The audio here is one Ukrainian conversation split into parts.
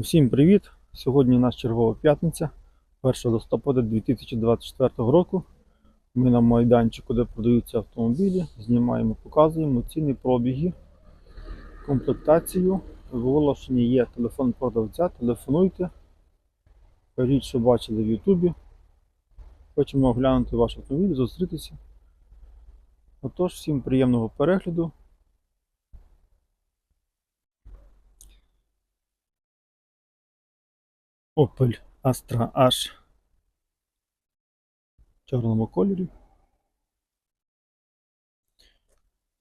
Всім привіт! Сьогодні у нас чергова п'ятниця, 1 листопада 2024 року. Ми на майданчику, де продаються автомобілі, знімаємо, показуємо ціни пробіги, комплектацію. В є телефон продавця, телефонуйте. Кажіть, що бачили в Ютубі. Хочемо оглянути ваш автомобіль, зустрітися. Отож, всім приємного перегляду. Opel Astra H в чорному кольорі.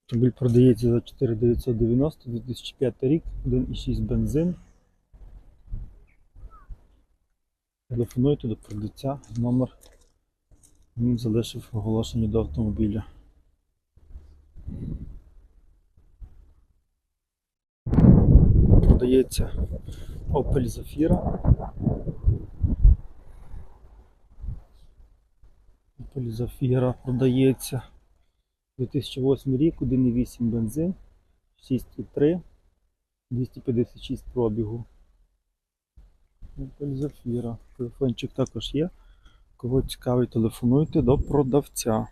Автомобіль продається за 4990 2005 рік, 1,6 бензин. Телефонуйте до продавця, номер він залишив оголошення до автомобіля. Продається Opel Zafira. Zafira продається 2008 рік, 1,8 бензин, 6,3, 256 пробігу. Zafira. Телефончик також є. Кого цікавий, телефонуйте до продавця.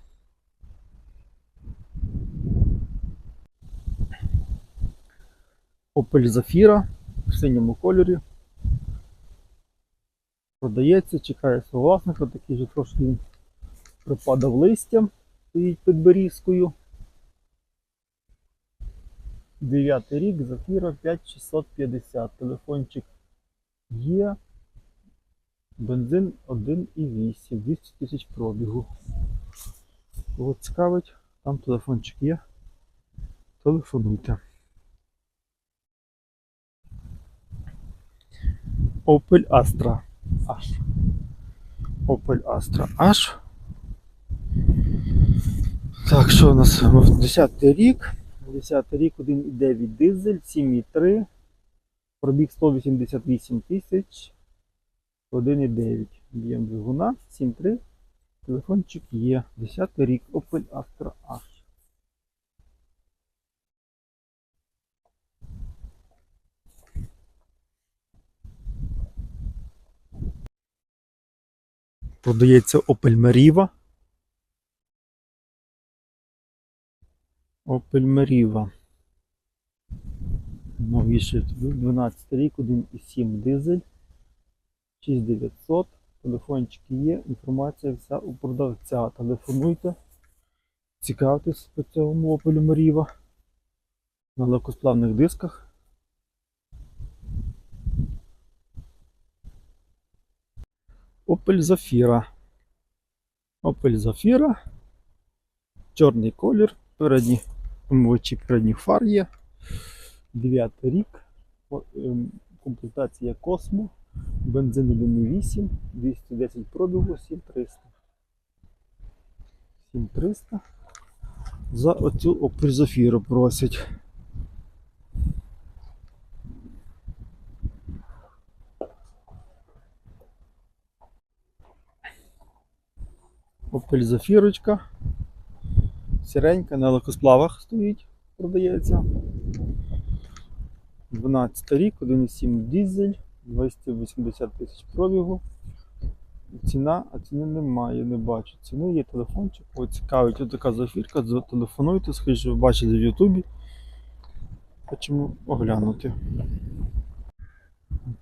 Opel Zafira в синьому кольорі. Продається, чекає свого власника, такий же трошки припадав листям, стоїть під берізкою. Дев'ятий рік, Зафіра 5650. Телефончик є. Бензин 1,8, 200 тисяч пробігу. Кого цікавить, там телефончик є. Телефонуйте. Opel Astra H. Opel Astra H. Так, що у нас 10 рік. 10 рік 1,9 дизель, 7,3. Пробіг 188 тисяч. 1,9. Б'єм двигуна, 7,3. Телефончик є. 10 рік Opel Astra H. Продається Opel Meriva. Opel Meriva. Новіший 12 рік, 1,7 дизель, 6900. Телефончики є, інформація вся у продавця. Телефонуйте. Цікавтесь по цьому Opel Meriva. На легкосплавних дисках. Opel Zafira. Opel Zafira. Чорний колір. Передні омивачі передніх фар є. 9 рік. Ем, Комплектація Cosmo. Бензин 1,8, 210 пробігу, 7300. 7300. За оцю Zafira просять. Зафірочка. Сіренька на легкосплавах стоїть, продається. 12 рік, 1,7 дизель, 280 тисяч пробігу. Ціна, а ціни немає, не бачу. Ціни є телефончик. Ось цікавить, ось така зафірка, зателефонуйте, скажіть, що ви бачили в Ютубі. Хочемо оглянути.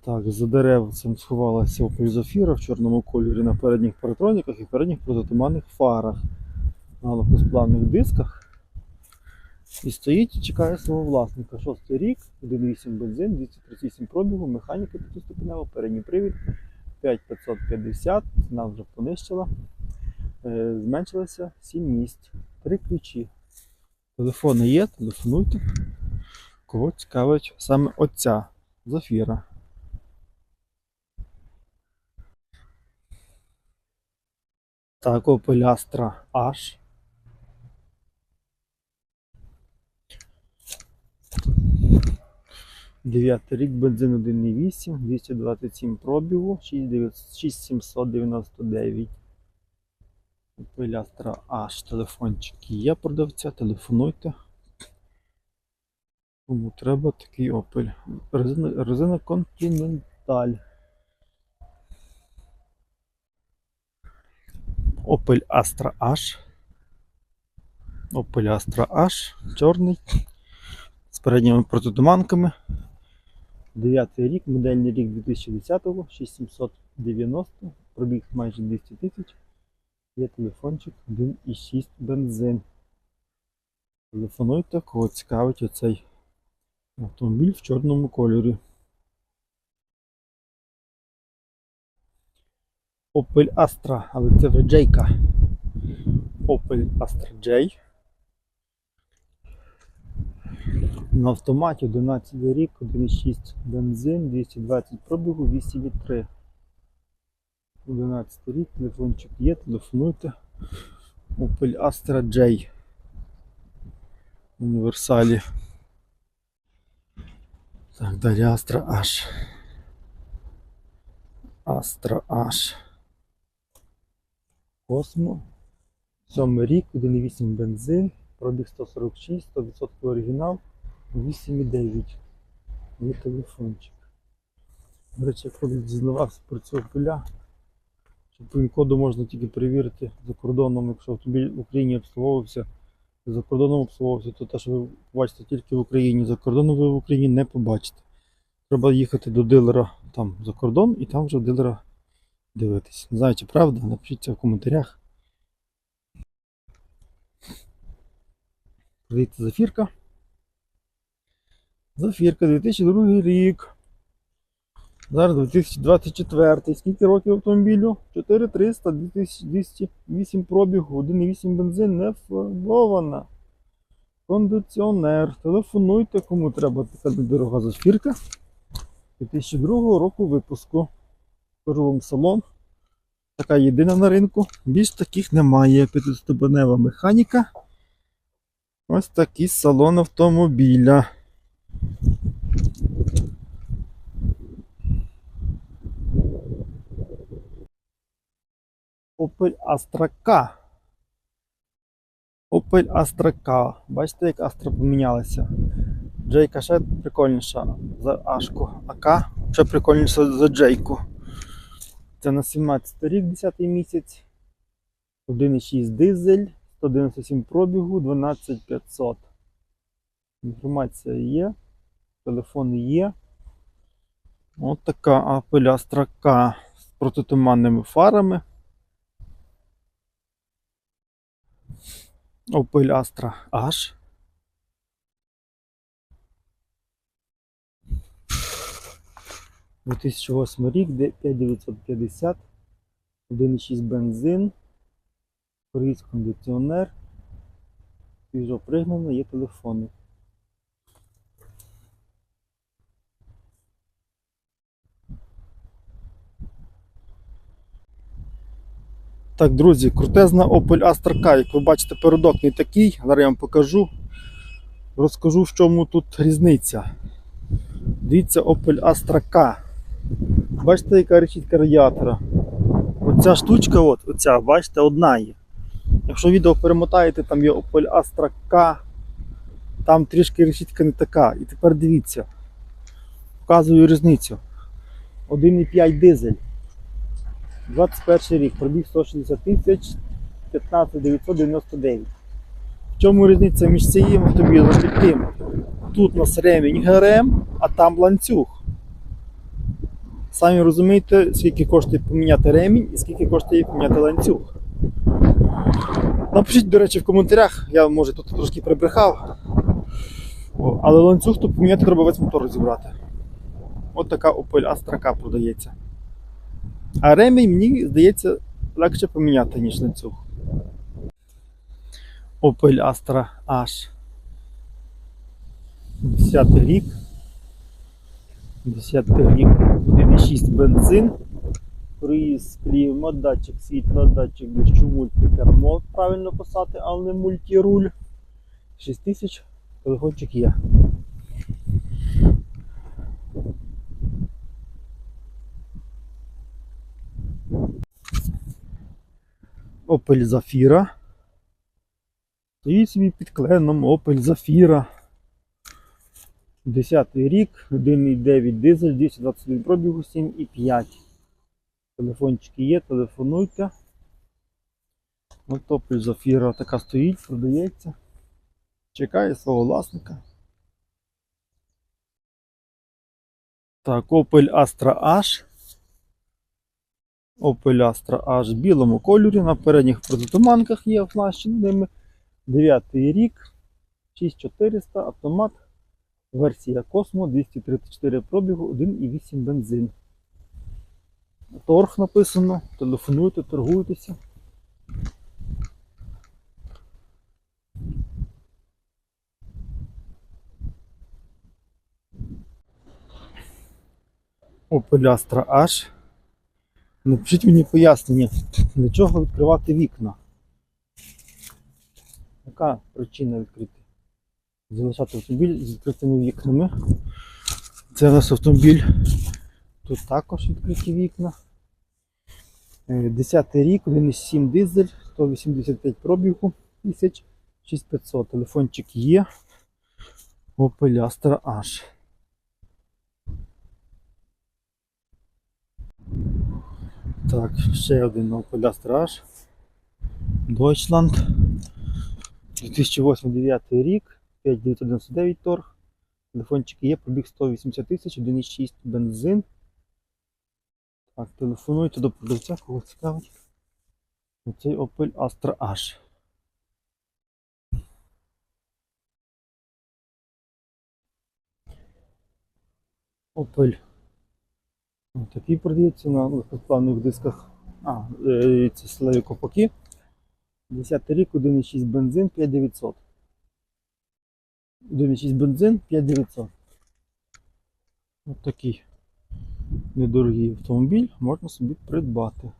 Так, за деревцем сховалася Zafira в чорному кольорі на передніх паратроніках і передніх протитуманних фарах на легкосплавних дисках. І стоїть і чекає свого власника. Шостий рік, 1,8 бензин, 238 пробігу, механіка п'ятиступенева, передній привід 5550, ціна вже понищила. Е, Зменшилося 7 місць, 3 ключі. Телефони є, телефонуйте. Кого цікавить саме оця Зафіра. Так, Opel Astra H. Дев'ятий рік, бензин 1,8, 227 пробігу, 6900 6799. Opel Astra H. Телефончик є продавця, телефонуйте. Кому треба такий Opel. Резина, резина Continental. сталь. Opel Astra H. Opel Astra H. Чорний. З передніми протитуманками. 9 рік, модельний рік 2010-го, 6790, пробіг майже 200 тисяч. Є телефончик 1,6 бензин. Телефонуйте, кого цікавить оцей автомобіль в чорному кольорі. Opel Astra, але це вже Джейка. Opel Astra J. На автоматі 11 рік, 1,6 бензин, 220 пробігу, 8,3. 11 рік, телефончик є, телефонуйте. Opel Astra J. Універсалі. Так, далі Astra H. Astra H. Космо. Сьомий рік, 1,8 бензин, пробіг 146, 100% оригінал, 8,9. Є телефончик. До речі, я коли дізнавався про цього поля, що пін-коду можна тільки перевірити за кордоном, якщо автомобіль в Україні обслуговувався, за кордоном обслуговувався, то те, що ви побачите тільки в Україні, за кордоном ви в Україні не побачите. Треба їхати до дилера там за кордон і там вже дилера дивитись. Не знаю, чи правда, напишіть це в коментарях. Продається зафірка. Зафірка 2002 рік. Зараз 2024. Скільки років автомобілю? 4300, 2208 пробігу, 1,8 бензин не фарбована. Кондиціонер. Телефонуйте, кому треба така недорога зафірка. 2002 року випуску. Покажу вам салон. Така єдина на ринку. Більш таких немає. П'ятиступенева механіка. Ось такий салон автомобіля. K. Opel Astra K. Бачите, як Astra помінялася. Джейка ще прикольніша за Ашку, а К ще прикольніша за Джейку. Це на 17 рік, 10 місяць. 1,6 дизель, 197 пробігу, 12500. Інформація є, телефон є. От така Astra K з протитуманними фарами. Opel Astra H. У 2008 рік, де 5950, 1,6 бензин, круїз кондиціонер, свіжо є телефони. Так, друзі, крутезна Opel Astra K. Як ви бачите, передок не такий. Зараз я вам покажу. Розкажу, в чому тут різниця. Дивіться Opel Astra K. Бачите, яка решітка радіатора. Оця штучка, от, оця, бачите, одна є. Якщо відео перемотаєте, там є Opel Astra K, там трішки решітка не така. І тепер дивіться. Показую різницю. 1,5 дизель. 21 рік, пробіг 160 тисяч 15 999. В чому різниця між цим автомобілем і тим? Тут у нас ремінь ГРМ, а там ланцюг. Самі розумієте, скільки коштує поміняти ремінь і скільки коштує поміняти ланцюг. Напишіть, до речі, в коментарях, я може тут трошки прибрехав. Але ланцюг тут поміняти треба весь мотор розібрати. От така Opel Astra продається. А ремінь мені здається легше поміняти, ніж ланцюг. Opel Astra H. 10 рік. 10 рік. 1,6 бензин. Круїз, клімат, датчик світла, датчик дощу, мультикермо. Правильно писати, але не мультіруль. 6000. Телефончик є. Opel Zafira. Стоїть собі під кленом Opel Zafira. 10 рік, 1,9 дизель, 221 пробігу, 7,5. Телефончики є, телефонуйте. От Opel Zafira така стоїть, продається. Чекає свого власника. Так, Opel Astra H. Astra H в білому кольорі. На передніх протитуманках є оснащені ними. 9 рік, 6400, автомат. Версія Cosmo 234 пробігу, 1,8 бензин. Торг написано. Телефонуйте, торгуйтеся. Opel Astra H. Напишіть мені пояснення, для чого відкривати вікна. Яка причина відкрити? Залишати автомобіль з відкритими вікнами. Це у нас автомобіль. Тут також відкриті вікна. Е, 10 рік, 1,7 дизель, 185 пробігу, 6500. Телефончик є. Opel Astra H. Так, ще один Opel Astra. Deutschland. 2008-2009 рік, 5999 торг. Телефончик є, пробіг 180 тисяч, 1,6 бензин. Так, телефонуйте до продавця, кого цікавить. Оцей Opel Astra H. Opel. Ось Такий продається на легкосплавних дисках. А, е, це силові копаки. 10 рік, 1,6 бензин, 5900. 1,6 бензин, 5900. Ось такий недорогий автомобіль можна собі придбати.